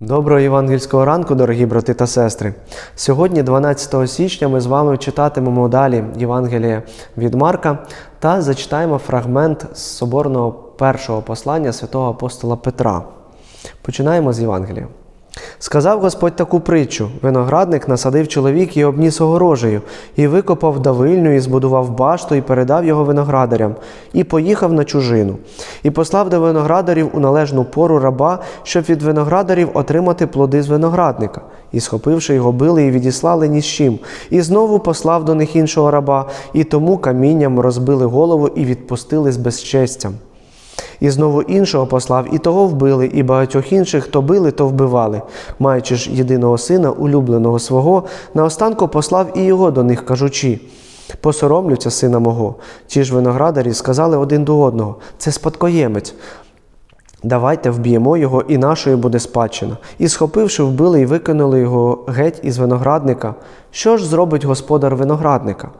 Доброго євангельського ранку, дорогі брати та сестри. Сьогодні, 12 січня, ми з вами читатимемо далі Євангеліє від Марка та зачитаємо фрагмент з соборного першого послання святого апостола Петра. Починаємо з Євангелія. Сказав Господь таку притчу: виноградник насадив чоловік і обніс огорожею, і викопав давильню, і збудував башту, і передав його виноградарям, і поїхав на чужину, і послав до виноградарів у належну пору раба, щоб від виноградарів отримати плоди з виноградника. І, схопивши його, били і відіслали ні з чим. І знову послав до них іншого раба, і тому камінням розбили голову і відпустили з безчестям. І знову іншого послав, і того вбили, і багатьох інших то били, то вбивали, маючи ж єдиного сина, улюбленого свого, наостанку послав і його до них, кажучи: посоромлються сина мого. Ті ж виноградарі сказали один до одного: це спадкоємець. Давайте вб'ємо його, і нашою буде спадщина. І, схопивши, вбили і викинули його геть із виноградника. Що ж зробить господар виноградника?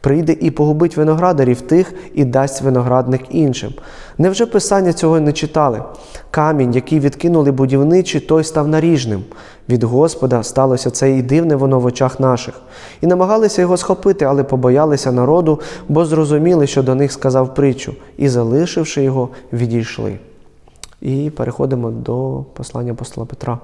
Прийде і погубить виноградарів тих і дасть виноградник іншим. Невже писання цього не читали? Камінь, який відкинули будівничі, той став наріжним. Від Господа сталося це і дивне воно в очах наших. І намагалися його схопити, але побоялися народу, бо зрозуміли, що до них сказав притчу, і, залишивши його, відійшли. І переходимо до послання апостола Петра.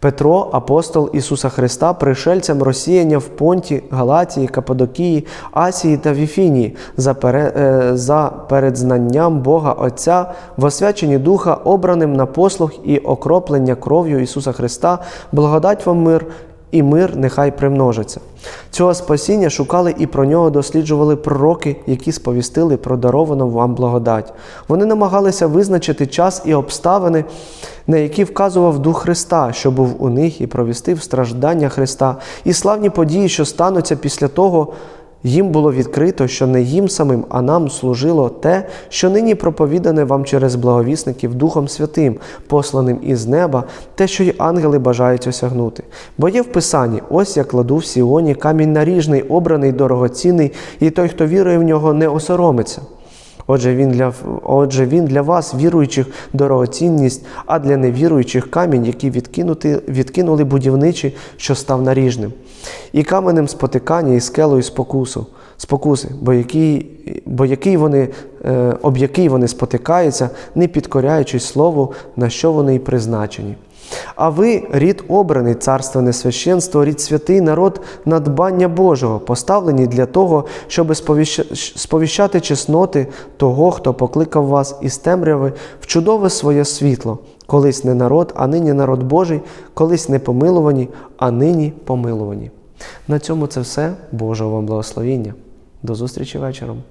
Петро, апостол Ісуса Христа, пришельцям розсіяння в Понті, Галатії, Кападокії, Асії та Віфінії за, пере, е, за передзнанням Бога Отця, в освяченні Духа, обраним на послуг і окроплення кров'ю Ісуса Христа, благодать вам мир і мир нехай примножиться. Цього спасіння шукали і про нього досліджували пророки, які сповістили про даровану вам благодать. Вони намагалися визначити час і обставини, на які вказував Дух Христа, що був у них, і провістив страждання Христа, і славні події, що стануться після того. Їм було відкрито, що не їм самим, а нам служило те, що нині проповідане вам через благовісників Духом Святим, посланим із неба, те, що й ангели бажають осягнути. Бо є в Писанні: ось я кладу в Сіоні камінь наріжний, обраний, дорогоцінний, і той, хто вірує в нього, не осоромиться. Отже, він для, отже, він для вас, віруючих, дорогоцінність, а для невіруючих камінь, який відкинути, відкинули будівничі, що став наріжним, і каменем спотикання, і скелою спокусу, спокуси, бо який, бо який вони, е, об який вони спотикаються, не підкоряючись слову, на що вони й призначені. А ви, рід обраний, царственне священство, рід святий народ надбання Божого, поставлені для того, щоб сповіщати чесноти того, хто покликав вас із темряви в чудове своє світло, колись не народ, а нині народ Божий, колись не помилувані, а нині помилувані. На цьому це все. Божого вам благословіння. До зустрічі вечором.